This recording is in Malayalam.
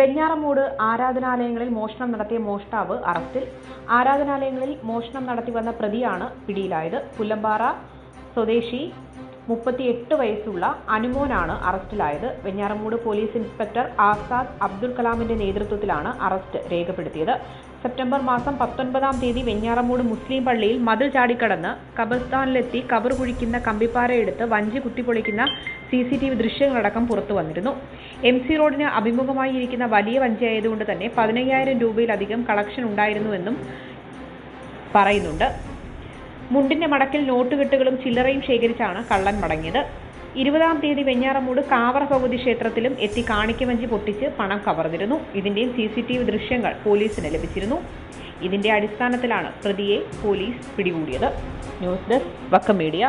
വെഞ്ഞാറമൂട് ആരാധനാലയങ്ങളിൽ മോഷണം നടത്തിയ മോഷ്ടാവ് അറസ്റ്റിൽ. ആരാധനാലയങ്ങളിൽ മോഷണം നടത്തി വന്ന പ്രതിയാണ് പിടിയിലായത്. പുല്ലമ്പാറ സ്വദേശി മുപ്പത്തിയെട്ട് വയസ്സുള്ള അനുമോനാണ് അറസ്റ്റിലായത്. വെഞ്ഞാറമൂട് പോലീസ് ഇൻസ്പെക്ടർ ആസാദ് അബ്ദുൽ കലാമിന്റെ നേതൃത്വത്തിലാണ് അറസ്റ്റ് രേഖപ്പെടുത്തിയത്. സെപ്റ്റംബർ മാസം പത്തൊൻപതാം തീയതി വെഞ്ഞാറമൂട് മുസ്ലിം പള്ളിയിൽ മതിൽ ചാടിക്കടന്ന് കബർസ്ഥാനിലെത്തി കബർ കുഴിക്കുന്ന കമ്പിപ്പാറയെടുത്ത് വഞ്ചി കുത്തിപ്പൊളിക്കുന്ന സി സി ടി വി ദൃശ്യങ്ങളടക്കം പുറത്തു വന്നിരുന്നു. എം സി റോഡിന് അഭിമുഖമായി ഇരിക്കുന്ന വലിയ വഞ്ചിയായതുകൊണ്ട് തന്നെ പതിനയ്യായിരം രൂപയിലധികം കളക്ഷൻ ഉണ്ടായിരുന്നുവെന്നും പറയുന്നുണ്ട്. മുണ്ടിന്റെ മടക്കിൽ നോട്ടുകെട്ടുകളും ചില്ലറയും ശേഖരിച്ചാണ് കള്ളൻ മടങ്ങിയത്. ഇരുപതാം തീയതി വെഞ്ഞാറമൂട് കാവറ ഭഗവതി ക്ഷേത്രത്തിലും എത്തി കാണിക്കവഞ്ചി പൊട്ടിച്ച് പണം കവർന്നിരുന്നു. ഇതിന്റെയും സി സി ടി വി ദൃശ്യങ്ങൾ പോലീസിന് ലഭിച്ചിരുന്നു. ഇതിന്റെ അടിസ്ഥാനത്തിലാണ് പ്രതിയെ പോലീസ് പിടികൂടിയത്. News desk Vakkom media.